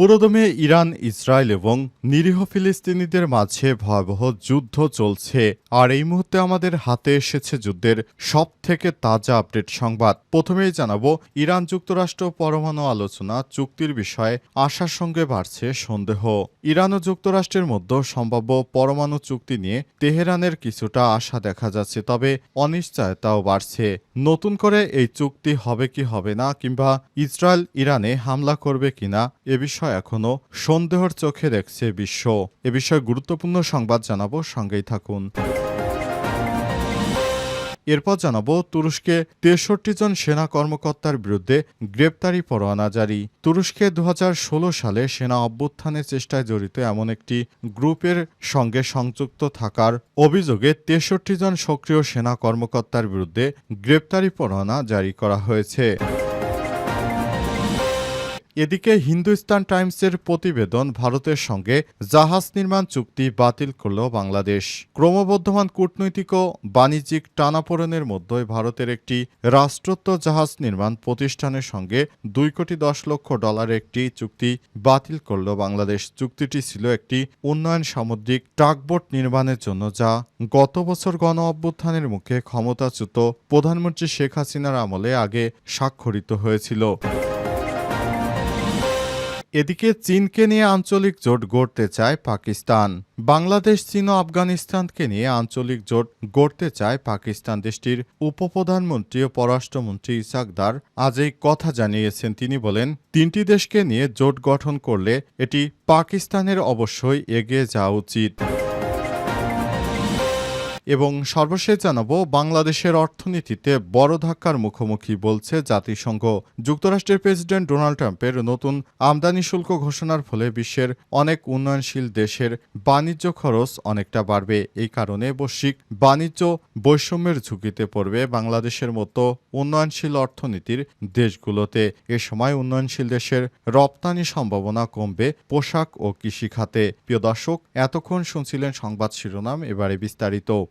পুরোদমে Iran, Israel এবং নিরীহ ফিলিস্তিনিদের মাঝে ভয়াবহ যুদ্ধ চলছে। আর এই মুহূর্তে আমাদের হাতে এসেছে যুদ্ধের সব থেকে তাজা আপডেট সংবাদ। প্রথমেই জানাব, ইরান যুক্তরাষ্ট্র পরমাণু আলোচনা চুক্তির বিষয়ে আশার সঙ্গে বাড়ছে সন্দেহ। ইরান ও যুক্তরাষ্ট্রের মধ্যে সম্ভাব্য পরমাণু চুক্তি নিয়ে তেহরানের কিছুটা আশা দেখা যাচ্ছে, তবে অনিশ্চয়তাও বাড়ছে। নতুন করে এই চুক্তি হবে কি হবে না, কিংবা ইসরায়েল ইরানে হামলা করবে কিনা, এ বিষয়ে এখনও সন্দেহর চোখে দেখছে বিশ্ব। এ বিষয়ে গুরুত্বপূর্ণ সংবাদ জানাব, সঙ্গেই থাকুন। এরপর জানাব, তুরস্কে তেষট্টি জন সেনা কর্মকর্তার বিরুদ্ধে গ্রেপ্তারি পরোয়ানা জারি। তুরস্কে দু হাজার ষোলো সালে সেনা অভ্যুত্থানের চেষ্টায় জড়িত এমন একটি গ্রুপের সঙ্গে সংযুক্ত থাকার অভিযোগে তেষট্টি জন সক্রিয় সেনা কর্মকর্তার বিরুদ্ধে গ্রেপ্তারি পরোয়ানা জারি করা হয়েছে। এদিকে হিন্দুস্তান টাইমসের প্রতিবেদন ভারতের সঙ্গে জাহাজ নির্মাণ চুক্তি বাতিল করল বাংলাদেশ। ক্রমবর্ধমান কূটনৈতিক ও বাণিজ্যিক টানাপোড়েনের মধ্যে ভারতের একটি রাষ্ট্রত্ব জাহাজ নির্মাণ প্রতিষ্ঠানের সঙ্গে দুই কোটি দশ লক্ষ ডলারের একটি চুক্তি বাতিল করল বাংলাদেশ। চুক্তিটি ছিল একটি উন্নয়ন সামুদ্রিক টাকবোট নির্মাণের জন্য, যা গত বছর গণ অভ্যুত্থানের মুখে ক্ষমতাচ্যুত প্রধানমন্ত্রী শেখ হাসিনার আমলে আগে স্বাক্ষরিত হয়েছিল। এদিকে চীনকে নিয়ে আঞ্চলিক জোট গড়তে চায় পাকিস্তান। বাংলাদেশ, চীন ও আফগানিস্তানকে নিয়ে আঞ্চলিক জোট গড়তে চায় পাকিস্তান দেশটির উপপ্রধানমন্ত্রী ও পররাষ্ট্রমন্ত্রী ইসাকদার আজ এই কথা জানিয়েছেন তিনি বলেন, তিনটি দেশকে নিয়ে জোট গঠন করলে এটি পাকিস্তানের অবশ্যই এগিয়ে যাওয়া উচিত। এবং সর্বশেষ জানাব, বাংলাদেশের অর্থনীতিতে বড় ধাক্কার মুখোমুখি বলছে জাতিসংঘ। যুক্তরাষ্ট্রের প্রেসিডেন্ট ডোনাল্ড ট্রাম্পের নতুন আমদানি শুল্ক ঘোষণার ফলে বিশ্বের অনেক উন্নয়নশীল দেশের বাণিজ্য খরচ অনেকটা বাড়বে। এই কারণে বৈশ্বিক বাণিজ্য বৈষম্যের ঝুঁকিতে পড়বে বাংলাদেশের মতো উন্নয়নশীল অর্থনীতির দেশগুলোতে। এ সময় উন্নয়নশীল দেশের রপ্তানি সম্ভাবনা কমবে পোশাক ও কৃষি খাতে। প্রিয় দর্শক, এতক্ষণ শুনছিলেন সংবাদ শিরোনাম, এবারে বিস্তারিত।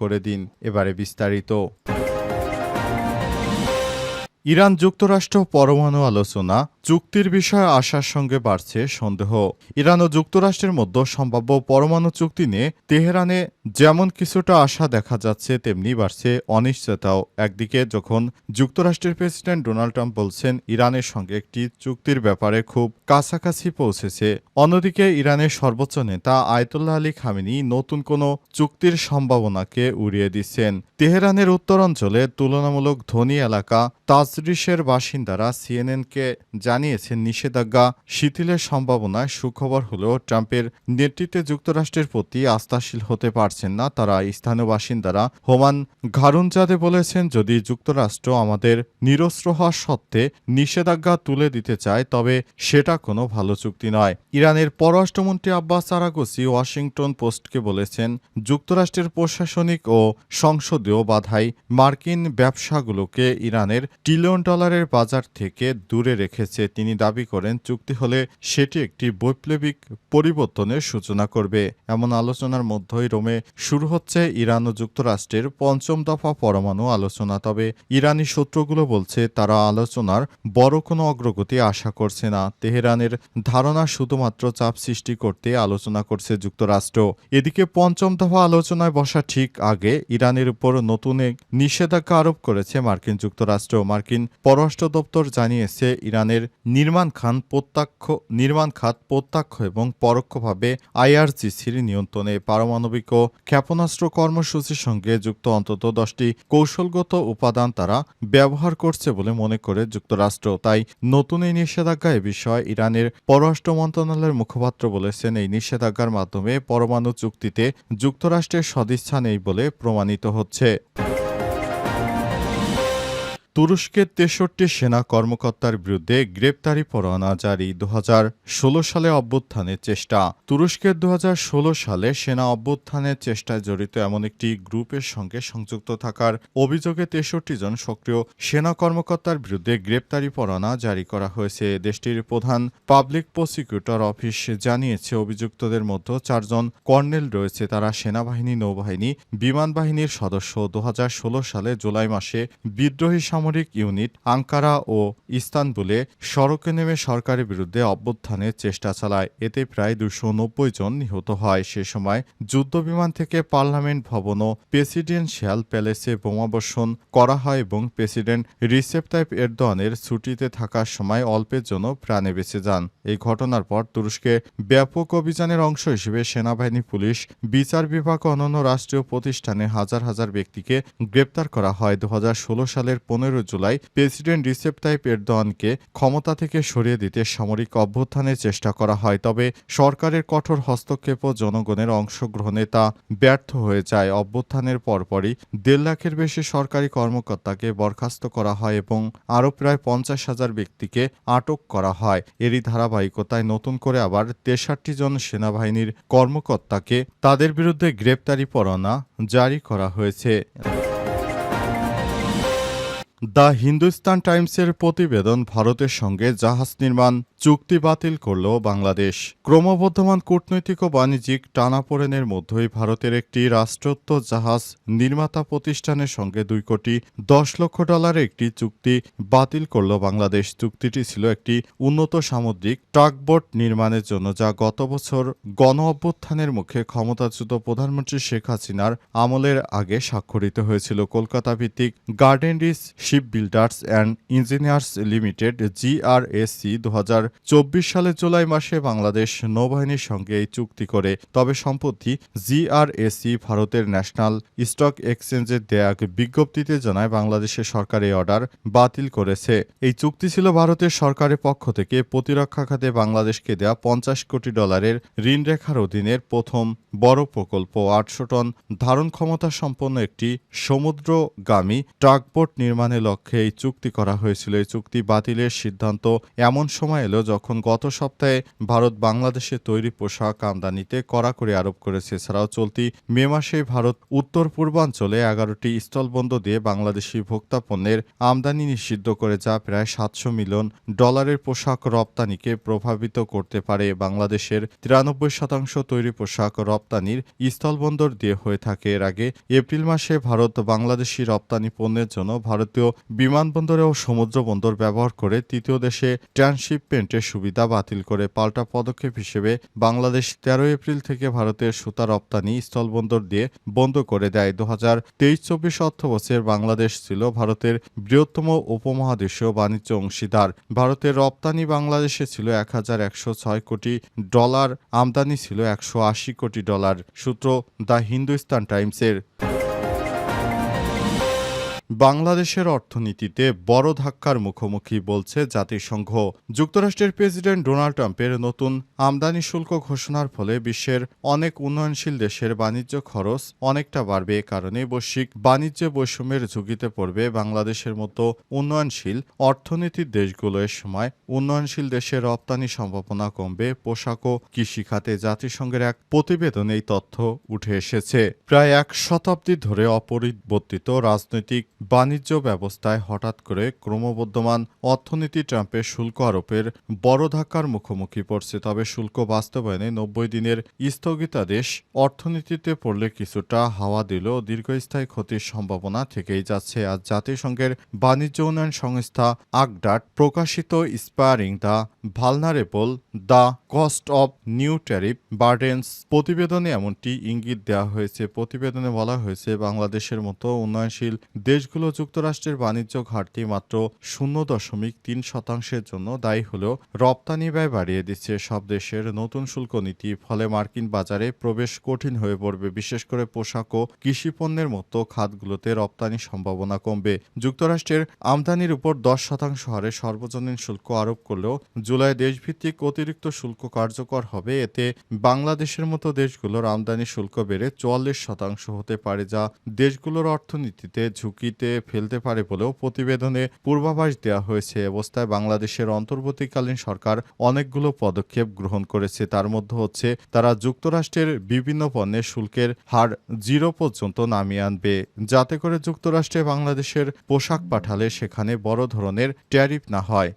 করে দিন এবারে বিস্তারিত। ইরান যুক্তরাষ্ট্র পরমাণু আলোচনা চুক্তির বিষয়ে আশার সঙ্গে বাড়ছে সন্দেহ। ইরান ও যুক্তরাষ্ট্রের মধ্যে সম্ভাব্য পরমাণু চুক্তি নিয়ে তেহরানে যেমন কিছুটা আশা দেখা যাচ্ছে, তেমনি বাড়ছে অনিশ্চয়তাও। একদিকে যখন যুক্তরাষ্ট্রের প্রেসিডেন্ট ডোনাল্ড ট্রাম্প বলছেন, ইরানের সঙ্গে একটি চুক্তির ব্যাপারে খুব কাছাকাছি পৌঁছেছে, অন্যদিকে ইরানের সর্বোচ্চ নেতা আয়তুল্লাহ আলী খামিনি নতুন কোনো চুক্তির সম্ভাবনাকে উড়িয়ে দিচ্ছেন। তেহরানের উত্তরাঞ্চলে তুলনামূলক ধনী এলাকা তাজরিসের বাসিন্দারা সিএনএনকে জানিয়েছেন। নিষেধাজ্ঞা শিথিলের সম্ভাবনায় সুখবর হলেও ট্রাম্পের নেতৃত্বে যুক্তরাষ্ট্রের প্রতি আস্থাশীল হতে পারছেন না তারা স্থানীয় বাসিন্দারা। হোমান ঘারুনজাদে বলেছেন, যদি যুক্তরাষ্ট্র আমাদের নিরস্ত্র হওয়া সত্ত্বে নিষেধাজ্ঞা তুলে দিতে চায়, তবে সেটা কোনো ভালো চুক্তি নয়। ইরানের পররাষ্ট্রমন্ত্রী আব্বাস আরাগোসি ওয়াশিংটন পোস্টকে বলেছেন, যুক্তরাষ্ট্রের প্রশাসনিক ও সংসদীয় বাধাই মার্কিন ব্যবসাগুলোকে ইরানের ট্রিলিয়ন ডলারের বাজার থেকে দূরে রেখেছে। তিনি দাবি করেন চুক্তি হলে সেটি একটি বৈপ্লবিক পরিবর্তনের সূচনা করবে। এমন আলোচনার মধ্যেই রোমে শুরু হচ্ছে ইরান ও যুক্তরাষ্ট্রের পঞ্চম দফা পরমাণু আলোচনা। তবে ইরানি সূত্রগুলো বলছে, তারা আলোচনার বড় কোনো অগ্রগতি আশা করছে না। তেহরানের ধারণা শুধুমাত্র চাপ সৃষ্টি করতে আলোচনা করছে যুক্তরাষ্ট্র। এদিকে পঞ্চম দফা আলোচনায় বসা ঠিক আগে ইরানের উপর নতুন এক নিষেধাজ্ঞা আরোপ করেছে মার্কিন যুক্তরাষ্ট্র। মার্কিন পররাষ্ট্র দপ্তর জানিয়েছে, ইরানের নির্মাণ খান প্রত্যক্ষ, নির্মাণ খাত প্রত্যক্ষ এবং পরোক্ষভাবে আইআরজিসির নিয়ন্ত্রণে পারমাণবিক ও ক্ষেপণাস্ত্র কর্মসূচির সঙ্গে যুক্ত অন্তত দশটি কৌশলগত উপাদান তারা ব্যবহার করছে বলে মনে করে যুক্তরাষ্ট্র। তাই নতুন এই নিষেধাজ্ঞা এ বিষয়ে ইরানের পররাষ্ট্র মন্ত্রণালয়ের মুখপাত্র বলেছেন, এই নিষেধাজ্ঞার মাধ্যমে পরমাণু চুক্তিতে যুক্তরাষ্ট্রের সদিচ্ছা নেই বলে প্রমাণিত হচ্ছে। তুরস্কের তেষট্টি সেনা কর্মকর্তার বিরুদ্ধে গ্রেপ্তারি পরোয়ানা জারি দুহাজার ষোলো সালে অভ্যুত্থানের চেষ্টা। তুরস্কের দু সালে সেনা অভ্যুত্থানের চেষ্টায় জড়িত এমন একটি গ্রুপের সঙ্গে সংযুক্ত থাকার অভিযোগে তেষট্টি জন সক্রিয় সেনা কর্মকর্তার বিরুদ্ধে গ্রেপ্তারি পরোয়ানা জারি করা হয়েছে। দেশটির প্রধান পাবলিক প্রসিকিউটর অফিস জানিয়েছে, অভিযুক্তদের মধ্যে চারজন কর্নেল রয়েছে। তারা সেনাবাহিনী, নৌবাহিনী বিমান বাহিনীর সদস্য। দু হাজার ষোলো সালে জুলাই মাসে বিদ্রোহী সামরিক ইউনিট আঙ্কারা ও ইস্তানবুলে সড়কে নেমে সরকারের বিরুদ্ধে অভ্যুত্থানের চেষ্টা চালায়। এতে প্রায় দুশো জন নিহত হয়। সে সময় যুদ্ধবিমান থেকে পার্লামেন্ট ভবন ও প্রেসিডেন্সিয়াল প্যালেসে বোমাবর্ষণ করা হয় এবং প্রেসিডেন্ট রিসেপ তাইপ এরদোয়ানের ছুটিতে থাকার সময় অল্পের জন্য প্রাণে বেঁচে যান। এই ঘটনার পর তুরস্কে ব্যাপক অভিযানের অংশ হিসেবে সেনাবাহিনী, পুলিশ, বিচার বিভাগ অন্যান্য রাষ্ট্রীয় প্রতিষ্ঠানে হাজার হাজার ব্যক্তিকে গ্রেপ্তার করা হয়। দু হাজার ষোলো সালের পনেরো জুলাই প্রেসিডেন্ট রিসেপ তাইপ এরদোয়ানকে ক্ষমতা থেকে সরিয়ে দিতে সামরিক অভ্যুত্থানের চেষ্টা করা হয়। তবে সরকারের কঠোর হস্তক্ষেপ ও জনগণের অংশগ্রহণে তা ব্যর্থ হয়ে যায়। অভ্যুত্থানের পরপরই দেড় লাখের বেশি সরকারি কর্মকর্তাকে বরখাস্ত করা হয় এবং আরও প্রায় পঞ্চাশ হাজার ব্যক্তিকে আটক করা হয়। এরই ধারাবাহিকতায় নতুন করে আবার তেষট্টি জন সেনাবাহিনীর কর্মকর্তাকে তাদের বিরুদ্ধে গ্রেপ্তারি পরোয়ানা জারি করা হয়েছে। দ্য হিন্দুস্তান টাইমসের প্রতিবেদন ভারতের সঙ্গে জাহাজ নির্মাণ চুক্তি বাতিল করল বাংলাদেশ। ক্রমবর্ধমান কূটনৈতিক ও বাণিজ্যিক টানাপোড়েনের মধ্যেই ভারতের একটি রাষ্ট্রত্ব জাহাজ নির্মাতা প্রতিষ্ঠানের সঙ্গে দুই কোটি দশ লক্ষ ডলারের একটি চুক্তি বাতিল করল বাংলাদেশ। চুক্তিটি ছিল একটি উন্নত সামুদ্রিক ট্রাকবোট নির্মাণের জন্য, যা গত বছর গণ অভ্যুত্থানের মুখে ক্ষমতাচ্যুত প্রধানমন্ত্রী শেখ হাসিনার আমলের আগে স্বাক্ষরিত হয়েছিল। কলকাতা ভিত্তিক Garden Reach ship builders and engineers limited জিআরএসসি দু চব্বিশ সালের জুলাই মাসে বাংলাদেশ নৌবাহিনীর সঙ্গে এই চুক্তি করে। তবে সম্প্রতি জিআরএসি ভারতের ন্যাশনাল স্টক এক্সচেঞ্জের দেয়া এক বিজ্ঞপ্তিতে জানায়, বাংলাদেশের সরকার এই অর্ডার বাতিল করেছে। এই চুক্তি ছিল ভারতের সরকারের পক্ষ থেকে প্রতিরক্ষা খাতে বাংলাদেশকে দেয়া পঞ্চাশ কোটি ডলারের ঋণ রেখার অধীনের প্রথম বড় প্রকল্প। আটশো টন ধারণ ক্ষমতা সম্পন্ন একটি সমুদ্রগামী ট্রাকবোট নির্মাণের লক্ষ্যে এই চুক্তি করা হয়েছিল। এই চুক্তি বাতিলের সিদ্ধান্ত এমন সময় এলো যখন গত সপ্তাহে ভারত বাংলাদেশে তৈরি পোশাক আমদানিতে কড়াকড়ি আরোপ করেছে। এছাড়াও চলতি মে মাসে ভারত উত্তর পূর্বাঞ্চলে এগারোটি স্থলবন্ধ দিয়ে বাংলাদেশি ভোক্তা পণ্যের আমদানি নিষিদ্ধ করে, যা প্রায় সাতশো মিলিয়ন ডলারের পোশাক রপ্তানিকে প্রভাবিত করতে পারে। বাংলাদেশের তিরানব্বই শতাংশ তৈরি পোশাক রপ্তানির স্থলবন্দর দিয়ে হয়ে থাকে। এর আগে এপ্রিল মাসে ভারত বাংলাদেশি রপ্তানি পণ্যের জন্য ভারতীয় বিমানবন্দরে ও সমুদ্র বন্দর ব্যবহার করে তৃতীয় দেশে ট্রান্সশিপমেন্টের সুবিধা বাতিল করে পাল্টা পদক্ষেপ হিসেবে বাংলাদেশ তেরো এপ্রিল থেকে ভারতের সুতা রপ্তানি স্থলবন্দর দিয়ে বন্ধ করে দেয়। দু হাজার তেইশ চব্বিশ অর্থবছর বাংলাদেশ ছিল ভারতের বৃহত্তম উপমহাদেশীয় বাণিজ্য অংশীদার। ভারতের রপ্তানি বাংলাদেশে ছিল এক হাজার একশো ছয় কোটি ডলার, আমদানি ছিল একশো আশি কোটি ডলার, সূত্র দ্য হিন্দুস্তান টাইমসের। বাংলাদেশের অর্থনীতিতে বড় ধাক্কার মুখোমুখি বলছে জাতিসংঘ। যুক্তরাষ্ট্রের প্রেসিডেন্ট ডোনাল্ড ট্রাম্পের নতুন আমদানি শুল্ক ঘোষণার ফলে বিশ্বের অনেক উন্নয়নশীল দেশের বাণিজ্য খরচ অনেকটা বাড়বে এ কারণে বৈশ্বিক বাণিজ্য বৈষম্যের ঝুঁকিতে পড়বে বাংলাদেশের মতো উন্নয়নশীল অর্থনীতির দেশগুলো এর সময়। উন্নয়নশীল দেশের রপ্তানি সম্ভাবনা কমবে। পোশাক ও কৃষিখাতে জাতিসংঘের এক প্রতিবেদনে এই তথ্য উঠে এসেছে। প্রায় এক শতাব্দী ধরে অপরিবর্তিত রাজনৈতিক বাণিজ্য ব্যবস্থায় হঠাৎ করে ক্রমবর্ধমান অর্থনীতি ট্রাম্পের শুল্ক আরোপের বড় ধাক্কার মুখোমুখি পড়ছে। তবে শুল্ক বাস্তবায়নে নব্বই দিনের স্থগিতাদেশ অর্থনীতিতে পড়লে কিছুটা হাওয়া দিলেও দীর্ঘস্থায়ী ক্ষতির সম্ভাবনা থেকেই যাচ্ছে। আজ জাতিসংঘের বাণিজ্য উন্নয়ন সংস্থা আগডাট প্রকাশিত sparing the vulnerable the cost of new tariff burdens প্রতিবেদনে এমনটি ইঙ্গিত দেওয়া হয়েছে। প্রতিবেদনে বলা হয়েছে, বাংলাদেশের মতো উন্নয়নশীল দেশগুলো দেশগুলো যুক্তরাষ্ট্রের বাণিজ্য ঘাটতি মাত্র শূন্য দশমিক তিন শতাংশের জন্য দায়ী হলেও রপ্তানি ব্যয় বাড়িয়ে দিচ্ছে সব দেশের নতুন শুল্ক নীতি, ফলে মার্কিন বাজারে প্রবেশ কঠিন হয়ে পড়বে, বিশেষ করে পোশাক ও কৃষিপণ্যের মতো খাতগুলোতে রপ্তানি সম্ভাবনা কমবে। যুক্তরাষ্ট্রের আমদানির উপর দশ শতাংশ হারে সর্বজনীন শুল্ক আরোপ করলেও জুলাই দেশভিত্তিক অতিরিক্ত শুল্ক কার্যকর হবে। এতে বাংলাদেশের মতো দেশগুলোর আমদানি শুল্ক বেড়ে চুয়াল্লিশ শতাংশ হতে পারে, যা দেশগুলোর অর্থনীতিতে ঝুঁকিতে ফেলতে পারে বলেও প্রতিবেদনে পূর্বাভাস দেওয়া হয়েছে। অবস্থায় বাংলাদেশের অন্তর্বর্তীকালীন সরকার অনেকগুলো পদক্ষেপ গ্রহণ করেছে। তার মধ্যে হচ্ছে, তারা যুক্তরাষ্ট্রের বিভিন্ন পণ্যের শুল্কের হার জিরো পর্যন্ত নামিয়ে আনবে। যাতে করে যুক্তরাষ্ট্রে বাংলাদেশের পোশাক পাঠালে সেখানে বড় ধরনের ট্যারিফ না হয়।